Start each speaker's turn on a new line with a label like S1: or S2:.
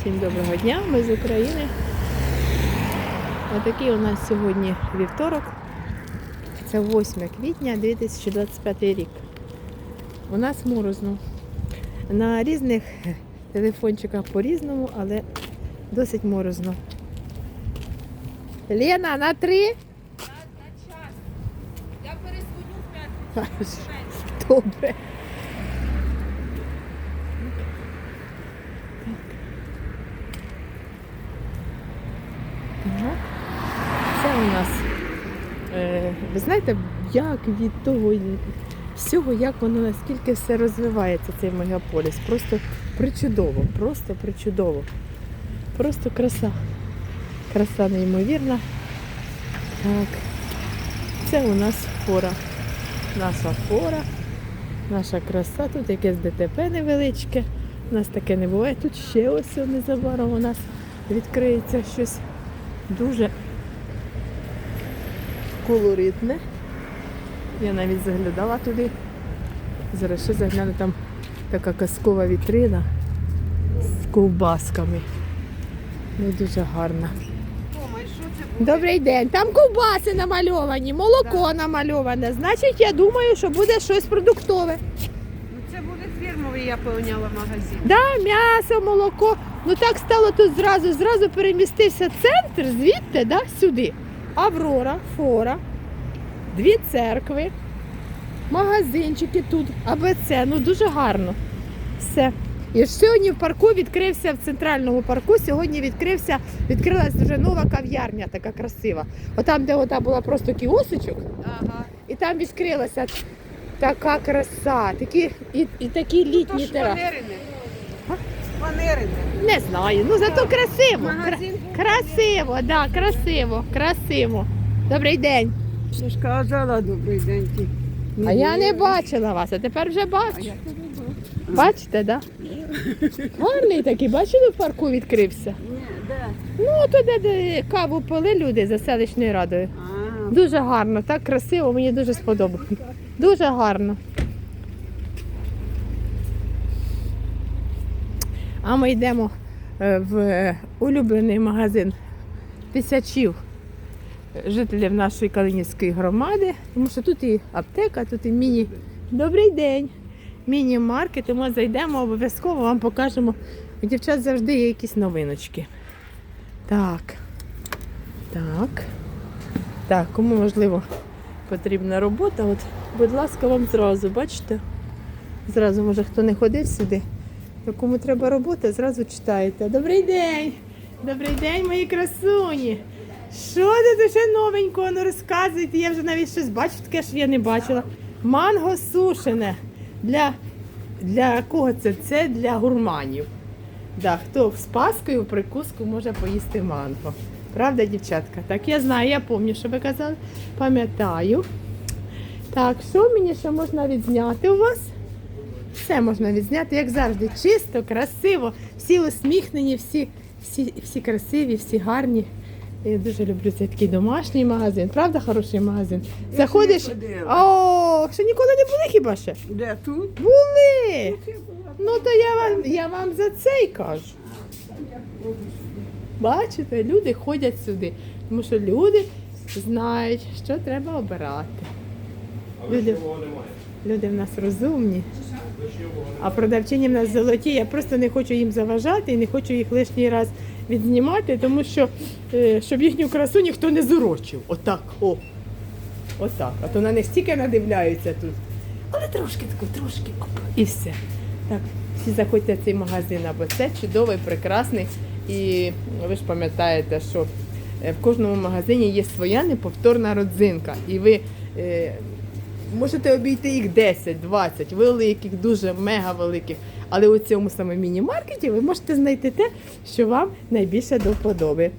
S1: Всім доброго дня, ми з України. Отакий у нас сьогодні вівторок. Це 8 квітня 2025 рік. У нас морозно. На різних телефончиках по-різному, але досить морозно. Лена, на три?
S2: На час. Я перезвоню в п'ятницю.
S1: Добре. Це у нас, е, ви знаєте, як від того всього, як воно наскільки все розвивається, цей мегаполіс. Просто причудово, просто причудово. Просто краса. Краса неймовірна. Так. Це у нас фора наша фора, наша краса. Тут якесь ДТП невеличке. У нас таке не буває. Тут ще ось незабаром у нас відкриється щось дуже колоритне. Я навіть заглядала туди. Зараз ще загляну там така казкова вітрина з ковбасками. Не дуже
S2: що це буде?
S1: Добрий день. Там ковбаси намальовані, молоко намальоване. Значить, я думаю, що буде щось продуктове.
S2: Ну це буде фірмовий, я поняла магазин.
S1: Да, м'ясо, молоко. Ну так стало тут зразу. Зразу перемістився центр звідти, да, сюди. Аврора, фора, дві церкви, магазинчики тут, АБЦ. Ну дуже гарно. Все. І сьогодні в парку відкрився в центральному парку. Сьогодні відкрився, відкрилась вже нова кав'ярня, така красива. Отам, де ота була просто кіосочок,
S2: Ага.
S1: і там відкрилася така краса, такі і, і такі літні
S2: ж Фанерини.
S1: Не знаю, ну зато красиво.
S2: Магазин.
S1: Кра- Красиво, да, красиво, красиво. Добрий день.
S2: Я ж казала добрий день ті.
S1: А я не бачила вас, а тепер вже бачу. Бачите, да? Гарний такий, бачили, в парку відкрився.
S2: Ні, де?
S1: Ну, то де, каву пили люди за селищною радою. Дуже гарно, так красиво, мені дуже сподобалось. Дуже гарно. А ми йдемо е, в улюблений магазин тисячів жителів нашої Калинівської громади, тому що тут і аптека, тут і міні. Добрий день! Міні-маркет, і ми зайдемо, обов'язково вам покажемо. У дівчат завжди є якісь новиночки. Так. Так. Так, кому можливо потрібна робота, от, будь ласка, вам зразу, бачите? Зразу, може, хто не ходив сюди, то кому треба робота, зразу читаєте. Добрий день! Добрий день, мої красуні! Що тут ще новенького ну, розказуєте? Я вже навіть щось бачу, таке що я не бачила. Манго сушене. Для, для кого це? Це для гурманів. Да, хто з паскою прикуску може поїсти манго. Правда, дівчатка? Так, я знаю, я пам'ятаю, що ви казали. Пам'ятаю. Так, що мені ще можна відзняти у вас? Все можна відзняти, як завжди. Чисто, красиво, всі усміхнені, всі, всі, всі красиві, всі гарні. Я дуже люблю цей такий домашній магазин. Правда, хороший магазин? Заходиш. О, ще ніколи не були хіба ще?
S2: де тут?
S1: Були! Ну то я вам, я вам за це й кажу. Бачите, люди ходять сюди, тому що люди знають, що треба обирати. Люди, люди в нас розумні, а продавчині в нас золоті. Я просто не хочу їм заважати і не хочу їх лишній раз відзнімати, тому що е, щоб їхню красу ніхто не зурочив. Отак, о. Отак. А то на них стільки надивляються тут. Але трошки тако, трошки. Оп, і все. Так, всі заходьте в цей магазин, бо це чудовий, прекрасний. І ви ж пам'ятаєте, що е, в кожному магазині є своя неповторна родзинка. І ви е, можете обійти їх 10, 20, великих, дуже мега великих. Але у цьому саме міні-маркеті ви можете знайти те, що вам найбільше до вподоби.